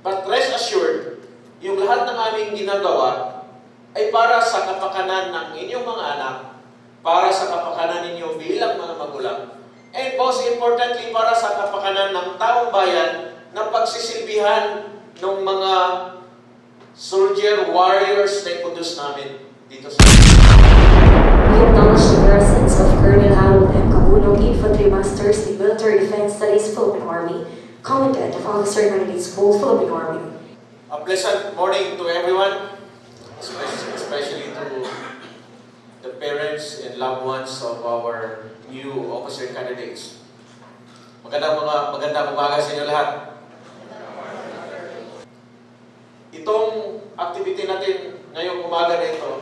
But rest assured, yung lahat ng aming ginagawa ay para sa kapakanan ng inyong mga anak, para sa kapakanan ninyo bilang mga magulang, and most importantly, para sa kapakanan ng taong bayan na pagsisilbihan ng mga soldier warriors na ipudus namin dito sa acknowledge the presence of Colonel Harold M. Cabunong, Infantry Masters in Military Defense Studies Philippine Army, Commandant of Officer 90 School, Philippine Army. A pleasant morning to everyone, especially to the parents and loved ones of our new officer candidates. Magandang mga magandang umaga sa inyo lahat. Itong activity natin ngayong umaga na ito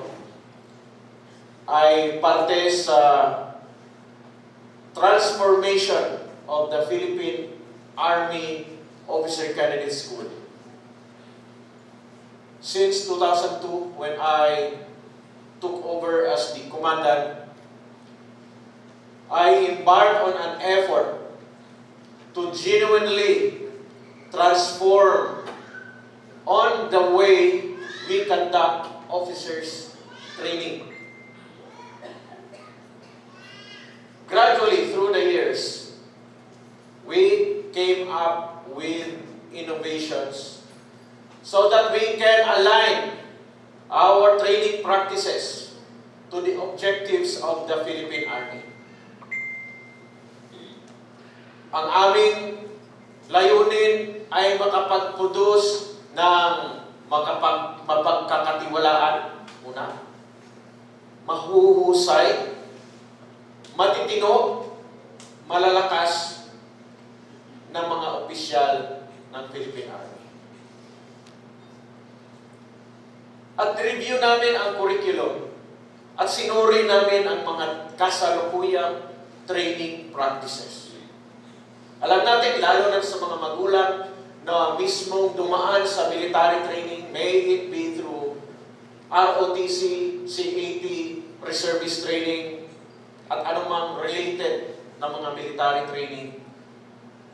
ay parte sa transformation of the Philippine Army Officer Candidate School. Since 2002, when I took over as the commandant, I embarked on an effort to genuinely transform on the way we conduct officers training. Gradually, through up with innovations so that we can align our training practices to the objectives of the Philippine Army. Ang aming layunin ay makapag-produce ng makapag, una, mahuhusay, matitino, malalakas ng mga opisyal ng Philippine Army. At review namin ang curriculum at sinuri namin ang mga kasalukuyang training practices. Alam natin, lalo na sa mga magulang na mismong dumaan sa military training, may it be through ROTC, CAT, reservist training, at anumang related na mga military training,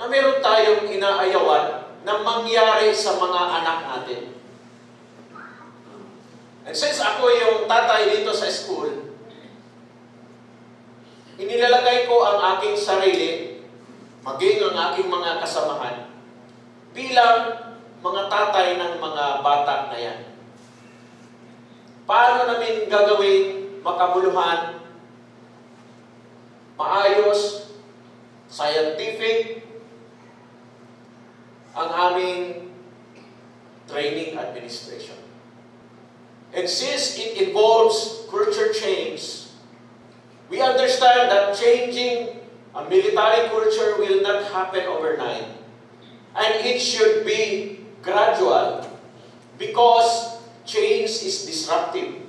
na meron tayong inaayawan na mangyari sa mga anak natin. And since ako yung tatay dito sa school, inilalagay ko ang aking sarili, maging ang aking mga kasamahan, bilang mga tatay ng mga bata na yan. Paano namin gagawin makabuluhan, maayos, scientific, ang aming training administration. And since it involves culture change, we understand that changing a military culture will not happen overnight. And it should be gradual because change is disruptive.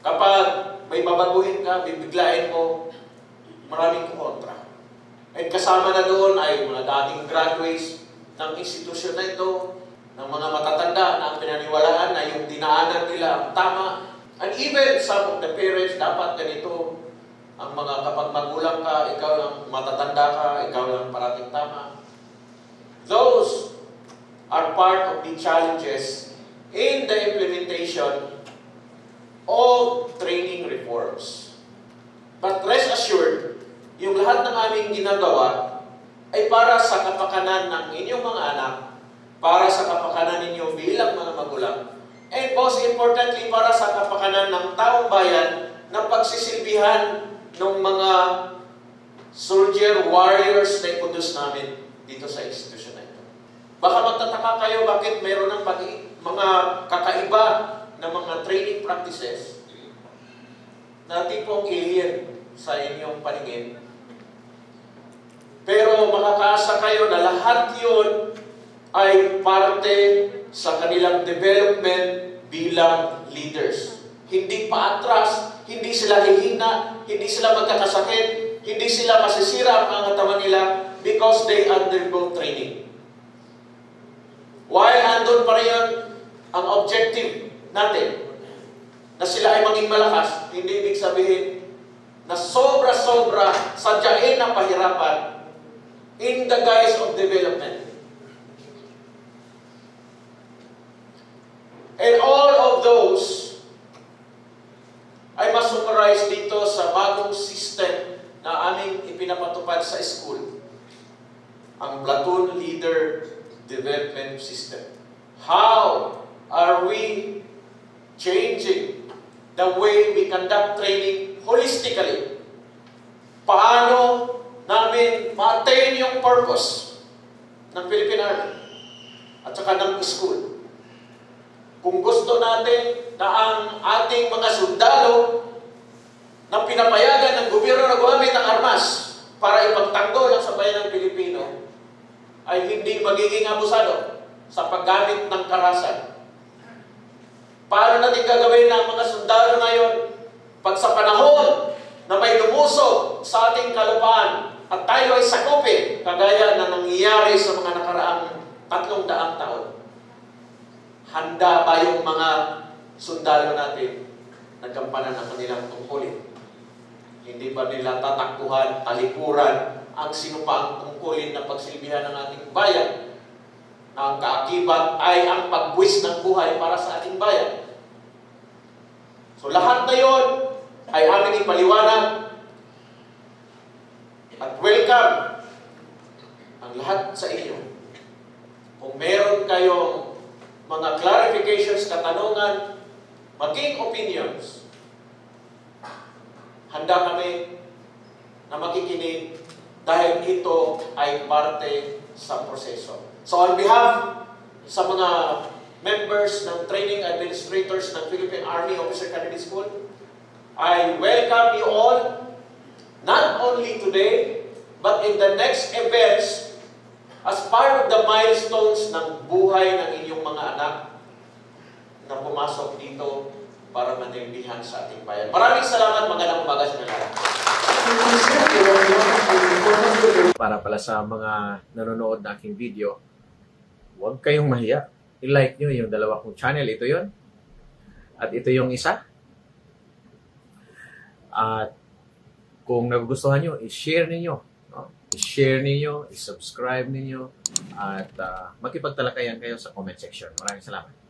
Kapag may babaguhin ka, bibiglain mo, maraming kumontra. And kasama na doon ay mga dating graduates ng institusyon na ito, ng mga matatanda na ang pinaniwalaan na yung dinaanan nila ang tama. And even some of the parents, dapat ganito ang mga kapag magulang ka, ikaw ang matatanda ka, ikaw ang parating tama. Those are part of the challenges in the implementation of training reforms. But rest assured, yung lahat ng aming ginagawa ay para sa kapakanan ng inyong mga anak, para sa kapakanan ninyo bilang mga magulang, and most importantly, para sa kapakanan ng taong bayan na pagsisilbihan ng mga soldier warriors na ipudus namin dito sa institusyon na ito. Baka magtataka kayo bakit mayroon ng pag mga kakaiba na mga training practices na tipong alien sa inyong paningin. Pero makakaasa kayo na lahat yun ay parte sa kanilang development bilang leaders. Hindi pa atras, hindi sila hihina, hindi sila magkakasakit, hindi sila masisira ang mga katawan nila because they undergo training. While andun pa rin ang objective natin, na sila ay maging malakas, hindi ibig sabihin na sobra-sobra sadyain ang pahirapan in the guise of development. And all of those ay masummarize dito sa bagong system na aming ipinapatupad sa school. Ang Platoon Leader Development System. How are we changing the way we conduct training holistically? Paano namin ma-attain yung purpose ng Philippine Army at saka ng school? Kung gusto natin na ang ating mga sundalo na pinapayagan ng gobyerno na gumamit ng armas para ipagtanggol ang sabayan ng Pilipino ay hindi magiging abusado sa paggamit ng karasan. Paano natin gagawin ang mga sundalo ngayon pag sa panahon na may lumusog sa ating kalupaan at tayo ay sakupin kagaya na nangyayari sa mga nakaraang tatlong daang taon? Handa ba yung mga sundalo natin na gampanan ng kanilang tungkulin? Hindi ba nila tatakbuhan, talikuran ang sinupaang tungkulin na pagsilbihan ng ating bayan? Ang kaakibat ay ang pagbuwis ng buhay para sa ating bayan. So lahat na yon ay aming ipaliwanag at welcome ang lahat sa inyo. Kung meron kayong mga clarifications, katanungan, maging opinions, handa kami na makikinig dahil ito ay parte sa proseso. So on behalf sa mga members ng training administrators ng Philippine Army Officer Candidate School, I welcome you all, not only today, but in the next events as part of the milestones ng buhay ng inyong mga anak na pumasok dito para manilbihan sa ating bayan. Maraming salamat, magandang umaga sa lahat. Para pala sa mga nanonood ng aking video, huwag kayong mahiya. I-like nyo yung dalawa kong channel. Ito yon At ito yung isa. At kung nagugustuhan nyo, i-share ninyo. I-share ninyo, i-subscribe ninyo, at uh, makipagtalakayan kayo sa comment section. Maraming salamat.